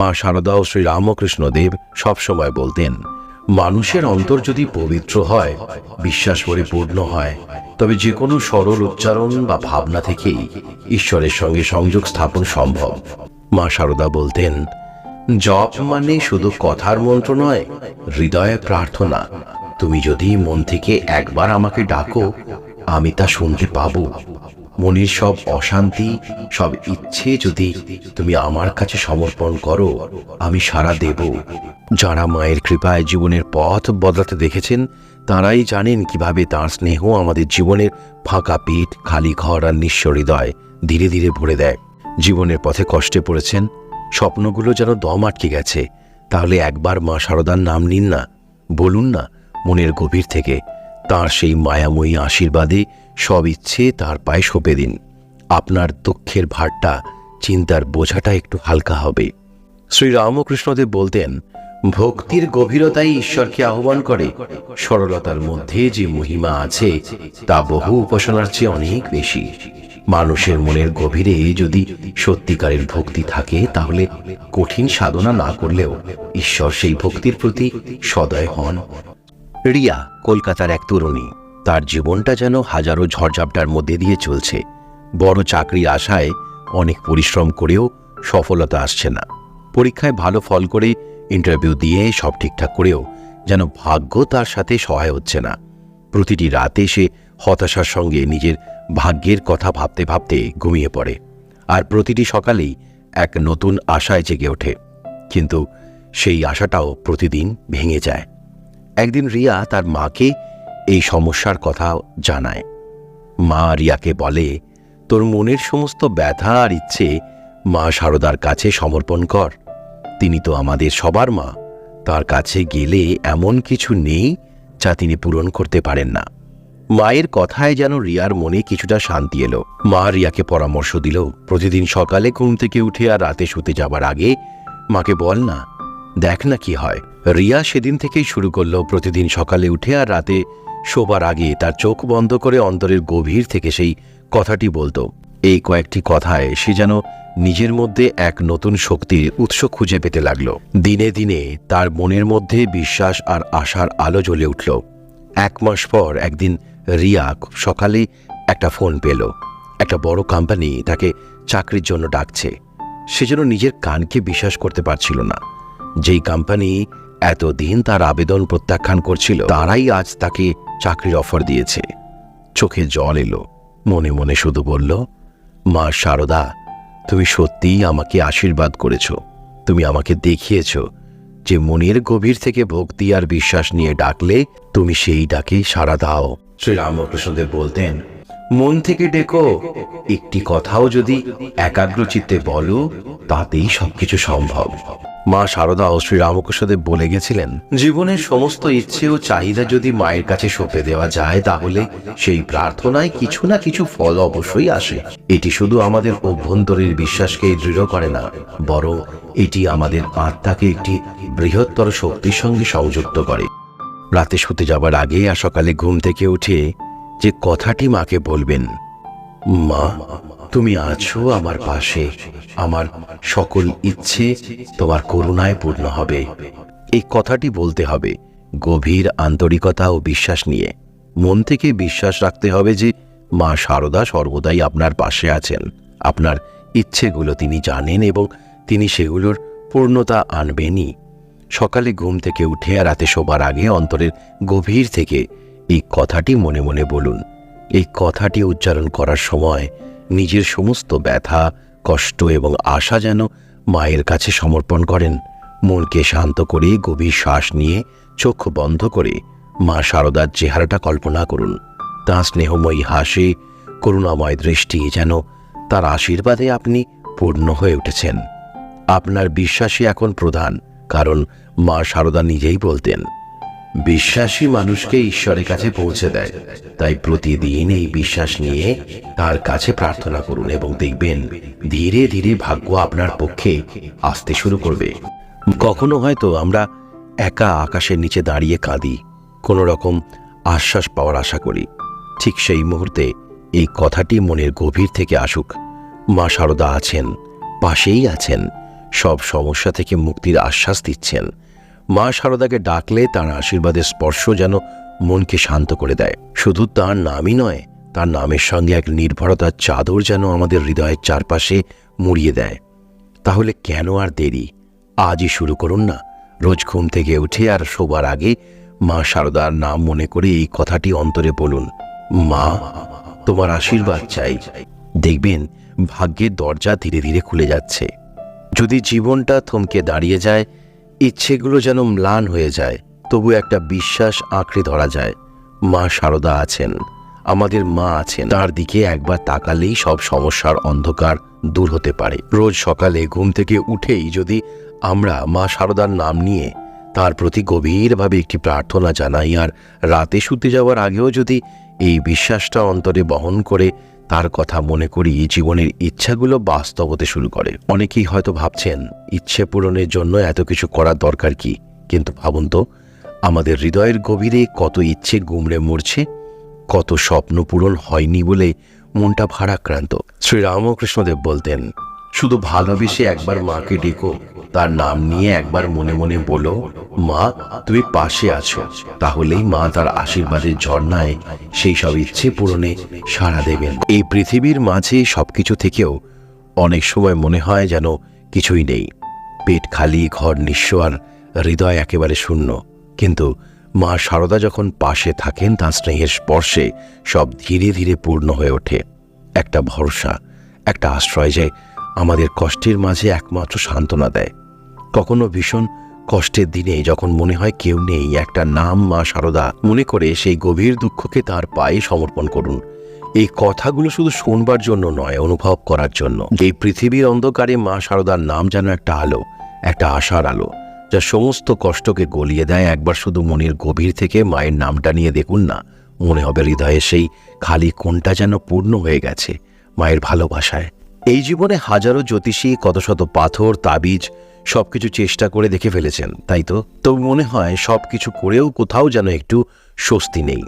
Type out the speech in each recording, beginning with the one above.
মা শারদা ও শ্রী রামকৃষ্ণদেব সবসময় বলতেন, মানুষের অন্তর যদি পবিত্র হয়, বিশ্বাস পরিপূর্ণ হয়, তবে যে কোনো সরল উচ্চারণ বা ভাবনা থেকেই ঈশ্বরের সঙ্গে সংযোগ স্থাপন সম্ভব। মা শারদা বলতেন, জপ মানে শুধু কথার মন্ত্র নয়, হৃদয়ে প্রার্থনা। তুমি যদি মন থেকে একবার আমাকে ডাকো, আমি তা শুনতে পাবো। মনের সব অশান্তি, সব ইচ্ছে যদি তুমি আমার কাছে সমর্পণ করো, আমি সারা দেব। যারা মায়ের কৃপায় জীবনের পথ বদলাতে দেখেছেন, তারাই জানেন কীভাবে তার স্নেহ আমাদের জীবনের ফাঁকা পিঠ, খালি ঘর আর নিঃস্ব হৃদয় ধীরে ধীরে ভরে দেয়। জীবনের পথে কষ্টে পড়েছেন, স্বপ্নগুলো যেন দম আটকে গেছে, তাহলে একবার মা শারদার নাম নিন না, বলুন না মনের গভীর থেকে তার সেই মায়াময়ী আশীর্বাদে সব ইচ্ছে তার পায়ে সঁপে দিন। আপনার দুঃখের ভারটা চিন্তার বোঝাটা একটু হালকা হবে। শ্রী রামকৃষ্ণদেব বলতেন, ভক্তির গভীরতাই ঈশ্বরকে আহ্বান করে। সরলতার মধ্যে যে মহিমা আছে, তা বহু উপাসনার চেয়ে অনেক বেশি। মানুষের মনের গভীরে যদি সত্যিকারের ভক্তি থাকে, তাহলে কঠিন সাধনা না করলেও ঈশ্বর সেই ভক্তির প্রতি সদয় হন। রিয়া, কলকাতার এক তরুণী। তার জীবনটা যেন হাজারো ঝড়ঝাপটার মধ্যে দিয়ে চলছে। বড় চাকরির আশায় অনেক পরিশ্রম করেও সফলতা আসছে না। পরীক্ষায় ভালো ফল করে ইন্টারভিউ দিয়ে সব ঠিকঠাক করেও যেন ভাগ্য তার সাথে সহায় হচ্ছে না। প্রতিটি রাতে সে হতাশার সঙ্গে নিজের ভাগ্যের কথা ভাবতে ভাবতে ঘুমিয়ে পড়ে। আর প্রতিটি সকালেই এক নতুন আশায় জেগে ওঠে। কিন্তু সেই আশাটাও প্রতিদিন ভেঙে যায়। একদিন রিয়া তার মাকে এই সমস্যার কথা জানায়। মা রিয়াকে বলে, তোর মনের সমস্ত ব্যথা আর ইচ্ছে মা শারদার কাছে সমর্পণ কর। তিনি তো আমাদের সবার মা। তার কাছে গেলে এমন কিছু নেই যা তিনি পূরণ করতে পারেন না। মায়ের কথায় যেন রিয়ার মনে কিছুটা শান্তি এলো। মা রিয়াকে পরামর্শ দিল, প্রতিদিন সকালে ঘুম থেকে উঠে আর রাতে শুতে যাবার আগে মাকে বল না, দেখ না কি হয়। রিয়া সেদিন থেকেই শুরু করল, প্রতিদিন সকালে উঠে আর রাতে শোবার আগে তার চোখ বন্ধ করে অন্তরের গভীর থেকে সেই কথাটি বলতো। এই কয়েকটি কথায় সে যেন নিজের মধ্যে এক নতুন শক্তির উৎস খুঁজে পেতে লাগল। দিনে দিনে তার মনের মধ্যে বিশ্বাস আর আশার আলো জ্বলে উঠল। এক মাস পর একদিন রিয়া সকালে একটা ফোন পেল। একটা বড় কোম্পানি তাকে চাকরির জন্য ডাকছে। সে যেন নিজের কানকে বিশ্বাস করতে পারছিল না। যেই কোম্পানি এতদিন তার আবেদন প্রত্যাখ্যান করছিল, তারাই আজ তাকে চাকরির অফার দিয়েছে। চোখে জল এলো, মনে মনে শুধু বলল, মা শারদা তুমি সত্যিই আমাকে আশীর্বাদ করেছ। তুমি আমাকে দেখিয়েছ যে মনের গভীর থেকে ভক্তি আর বিশ্বাস নিয়ে ডাকলে তুমি সেই ডাকে সাড়া দাও। শ্রী রামকৃষ্ণদেব বলতেন, মন থেকে ডেকো, একটি কথাও যদি একাগ্র চিত্তে বলো, তাতেই সবকিছু সম্ভব। মা শারদা ও শ্রী রামকৃষ্ণদেব বলে গেছিলেন জীবনের সমস্ত ইচ্ছে ও চাহিদা যদি মায়ের কাছে সঁপে দেওয়া যায়, তাহলে সেই প্রার্থনায় কিছু না কিছু ফল অবশ্যই আসে। এটি শুধু আমাদের অভ্যন্তরের বিশ্বাসকে দৃঢ় করে না, বরং এটি আমাদের আত্মাকে একটি বৃহত্তর শক্তির সঙ্গে সংযুক্ত করে। রাতে শুতে যাবার আগে আর সকালে ঘুম থেকে উঠে যে কথাটি মাকে বলবেন, মা তুমি আছো আমার পাশে। আমার সকল ইচ্ছে তোমার করুণায় পূর্ণ হবে। এই কথাটি বলতে হবে গভীর আন্তরিকতা ও বিশ্বাস নিয়ে। মন থেকে বিশ্বাস রাখতে হবে যে মা শারদা সর্বদাই আপনার পাশে আছেন। আপনার ইচ্ছেগুলো তিনি জানেন এবং তিনি সেগুলোর পূর্ণতা আনবেনই। সকালে ঘুম থেকে উঠে আর রাতে শোবার আগে অন্তরের গভীর থেকে এই কথাটি মনে মনে বলুন। এই কথাটি উচ্চারণ করার সময় নিজের সমস্ত ব্যথা, কষ্ট এবং আশা যেন মায়ের কাছে সমর্পণ করেন। মনকে শান্ত করে গভীর শ্বাস নিয়ে চোখ বন্ধ করে মা শারদার চেহারাটা কল্পনা করুন। তাঁর স্নেহময়ী হাসি, করুণাময় দৃষ্টি যেন তার আশীর্বাদে আপনি পূর্ণ হয়ে উঠেছেন। আপনার বিশ্বাসই এখন প্রধান, কারণ মা শারদা নিজেই বলতেন বিশ্বাসী মানুষকে ঈশ্বরের কাছে পৌঁছে দেয়। তাই প্রতিদিন এই বিশ্বাস নিয়ে তার কাছে প্রার্থনা করুন এবং দেখবেন ধীরে ধীরে ভাগ্য আপনার পক্ষে আসতে শুরু করবে। কখনো হয়তো আমরা একা আকাশের নিচে দাঁড়িয়ে কাঁদি, কোনো রকম আশ্বাস পাওয়ার আশা করি। ঠিক সেই মুহূর্তে এই কথাটি মনের গভীর থেকে আসুক। মা শারদা আছেন, পাশেই আছেন, সব সমস্যা থেকে মুক্তির আশ্বাস দিচ্ছেন। মা শারদাকে ডাকলে তার আশীর্বাদের স্পর্শ যেন মনকে শান্ত করে দেয়। শুধু তার নামই নয়, তার নামের সঙ্গে এক নির্ভরতার চাদর যেন আমাদের হৃদয়ের চারপাশে মুড়িয়ে দেয়। তাহলে কেন আর দেরি? আজই শুরু করুন না। রোজ ঘুম থেকে উঠে আর শোবার আগে মা শারদার নাম মনে করে এই কথাটি অন্তরে বলুন। মা, তোমার আশীর্বাদ চাই। দেখবেন, ভাগ্যের দরজা ধীরে ধীরে খুলে যাচ্ছে। যদি জীবনটা থমকে দাঁড়িয়ে যায় ইচ্ছেগুলো যেন ম্লান হয়ে যায়, তবু একটা বিশ্বাস আঁকড়ে ধরা যায়। মা শারদা আছেন, আমাদের মা আছেন। তার দিকে একবার তাকালেই সব সমস্যার অন্ধকার দূর হতে পারে। রোজ সকালে ঘুম থেকে উঠেই যদি আমরা মা শারদার নাম নিয়ে তার প্রতি গভীরভাবে একটি প্রার্থনা জানাই, আর রাতে শুতে যাওয়ার আগেও যদি এই বিশ্বাসটা অন্তরে বহন করে তার কথা মনে করি জীবনের ইচ্ছাগুলো বাস্তব হতে শুরু করে। অনেকেই হয়তো ভাবছেন, ইচ্ছে পূরণের জন্য এত কিছু করার দরকার কি? কিন্তু ভাবুন তো, আমাদের হৃদয়ের গভীরে কত ইচ্ছে গুমড়ে মরছে, কত স্বপ্ন পূরণ হয়নি বলে মনটা ভারাক্রান্ত। শ্রীরামকৃষ্ণদেব বলতেন শুধু ভালোবেসে একবার মাকে ডেকো, তার নাম নিয়ে একবার মনে মনে বলো, মা, তুমি পাশে আছো। তাহলেই মা তার আশীর্বাদের ঝর্ণায় সেই সব ইচ্ছে পূরণে সাড়া দেবেন। এই পৃথিবীর মাঝে সবকিছু থেকেও অনেক সময় মনে হয় যেন কিছুই নেই। পেট খালি, ঘর নিঃস্ব আর হৃদয় একেবারে শূন্য। কিন্তু মা সারদা যখন পাশে থাকেন, তার স্নেহের স্পর্শে সব ধীরে ধীরে পূর্ণ হয়ে ওঠে। একটা ভরসা, একটা আশ্রয় যে আমাদের কষ্টের মাঝে একমাত্র সান্ত্বনা দেয়। কখনো ভীষণ কষ্টের দিনে যখন মনে হয় কেউ নেই, একটা নাম মা শারদা মনে করে সেই গভীর দুঃখকে তার পায়ে সমর্পণ করুন। এই কথাগুলো শুধু শুনবার জন্য নয়, অনুভব করার জন্য। এই পৃথিবীর অন্ধকারে মা শারদার নাম যেন একটা আলো, একটা আশার আলো, যা সমস্ত কষ্টকে গলিয়ে দেয়। একবার শুধু মনের গভীর থেকে মায়ের নামটা নিয়ে দেখুন না, মনে হবে হৃদয়ে সেই খালি কোনটা যেন পূর্ণ হয়ে গেছে, মায়ের ভালোবাসায়। এই জীবনে হাজারো জ্যোতিষী, কত শত পাথর, তাবিজ, সবকিছু চেষ্টা করে দেখে ফেলেছেন, তাই তো? তবু মনে হয় সবকিছু করেও কোথাও যেন একটু স্বস্তি নেই।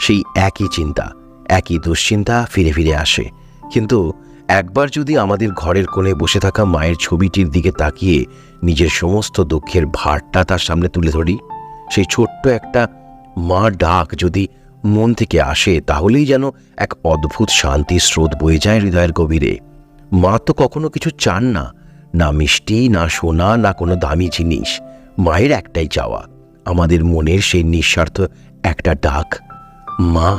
সেই একই চিন্তা, একই দুশ্চিন্তা ফিরে ফিরে আসে। কিন্তু একবার যদি আমাদের ঘরের কোণে বসে থাকা মায়ের ছবিটির দিকে তাকিয়ে নিজের সমস্ত দুঃখের ভারটা তার সামনে তুলে ধরি, সেই ছোট্ট একটা মা ডাক যদি মন থেকে আসে, তাহলেই যেন এক অদ্ভুত শান্তির স্রোত বয়ে যায় হৃদয়ের গভীরে। মা তো কখনো কিছু চান না না মিষ্টি, না সোনা, না কোনো দামি জিনিস। মায়ের একটাই চাওয়া, আমাদের মনের সেই নিঃস্বার্থ একটা ডাক। মা,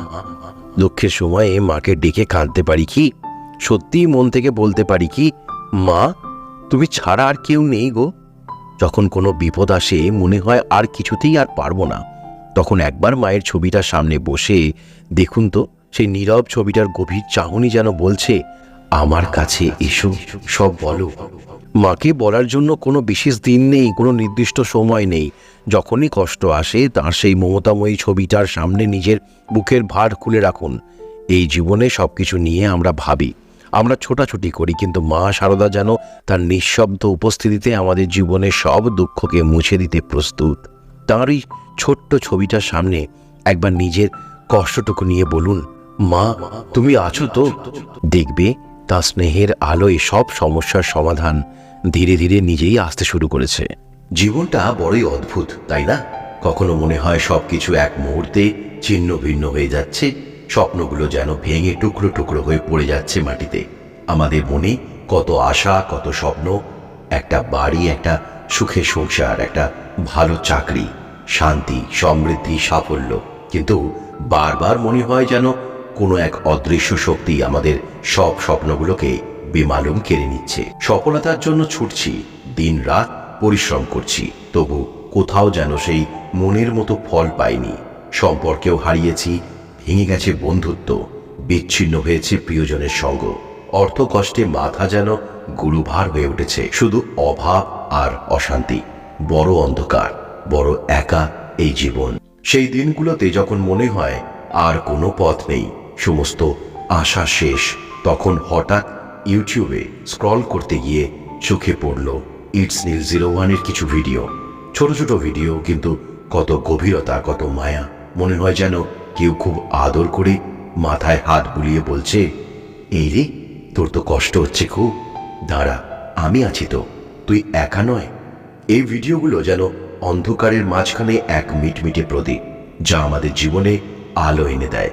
দুঃখের সময়ে মাকে ডেকে কাঁদতে পারি কি? সত্যিই মন থেকে বলতে পারি কি? মা, তুমি ছাড়া আর কেউ নেই গো। যখন কোনো বিপদ আসে, মনে হয় আর কিছুতেই আর পারব না। তখন একবার মায়ের ছবিটার সামনে বসে দেখুন তো, সেই নীরব ছবিটার গভীর চাহনি যেন বলছে আমার কাছে এসো, সব বলো। মাকে বলার জন্য কোনো বিশেষ দিন নেই, কোনো নির্দিষ্ট সময় নেই। যখনই কষ্ট আসে, তার সেই মমতাময়ী ছবিটার সামনে নিজের বুকের ভার খুলে রাখুন। এই জীবনে সব কিছু নিয়ে আমরা ভাবি। আমরা ছোটাছুটি করি, কিন্তু মা সারদা যেন তার নিঃশব্দ উপস্থিতিতে আমাদের জীবনের সব দুঃখকে মুছে দিতে প্রস্তুত। তাঁরই ছোট্ট ছবিটার সামনে একবার নিজের কষ্টটুকু নিয়ে বলুন, মা, তুমি আছো তো? দেখবে তার স্নেহের আলোয় সব সমস্যার সমাধান ধীরে ধীরে নিজেই আসতে শুরু করেছে। জীবনটা বড়ই অদ্ভুত, তাই না? কখনো মনে হয় সবকিছু এক মুহূর্তে ছিন্ন ভিন্ন হয়ে যাচ্ছে, স্বপ্নগুলো যেন ভেঙে টুকরো টুকরো হয়ে পড়ে যাচ্ছে মাটিতে। আমাদের মনে কত আশা, কত স্বপ্ন, একটা বাড়ি, একটা সুখে সংসার, একটা ভালো চাকরি, শান্তি, সমৃদ্ধি, সাফল্য। কিন্তু বারবার মনে হয় যেন কোনো এক অদৃশ্য শক্তি আমাদের সব স্বপ্নগুলোকে বেমালুম কেড়ে নিচ্ছে। সফলতার জন্য ছুটছি দিন রাত পরিশ্রম করছি, তবু কোথাও যেন সেই মনের মতো ফল পাইনি। সম্পর্কেও হারিয়েছি, ভেঙে গেছে বন্ধুত্ব, বিচ্ছিন্ন হয়েছে প্রিয়জনের সঙ্গ। অর্থ কষ্টে মাথা যেন গুরুভার হয়ে উঠেছে, শুধু অভাব আর অশান্তি। বড় অন্ধকার, বড় একা এই জীবন। সেই দিনগুলোতে যখন মনে হয় আর কোনো পথ নেই সমস্ত আশা শেষ। তখন হঠাৎ ইউটিউবে স্ক্রল করতে গিয়ে চোখে পড়ল ইটস নীল জিরো ওয়ানের কিছু ভিডিও। ছোট ছোট ভিডিও, কিন্তু কত গভীরতা, কত মায়া। মনে হয় যেন কেউ খুব আদর করে মাথায় হাত বুলিয়ে বলছে, এই রে, তোর তো কষ্ট হচ্ছে খুব। দাঁড়া, আমি আছি তো, তুই একা নয়। এই ভিডিওগুলো যেন অন্ধকারের মাঝখানে এক মিটমিটে প্রদীপ, যা আমাদের জীবনে আলো এনে দেয়।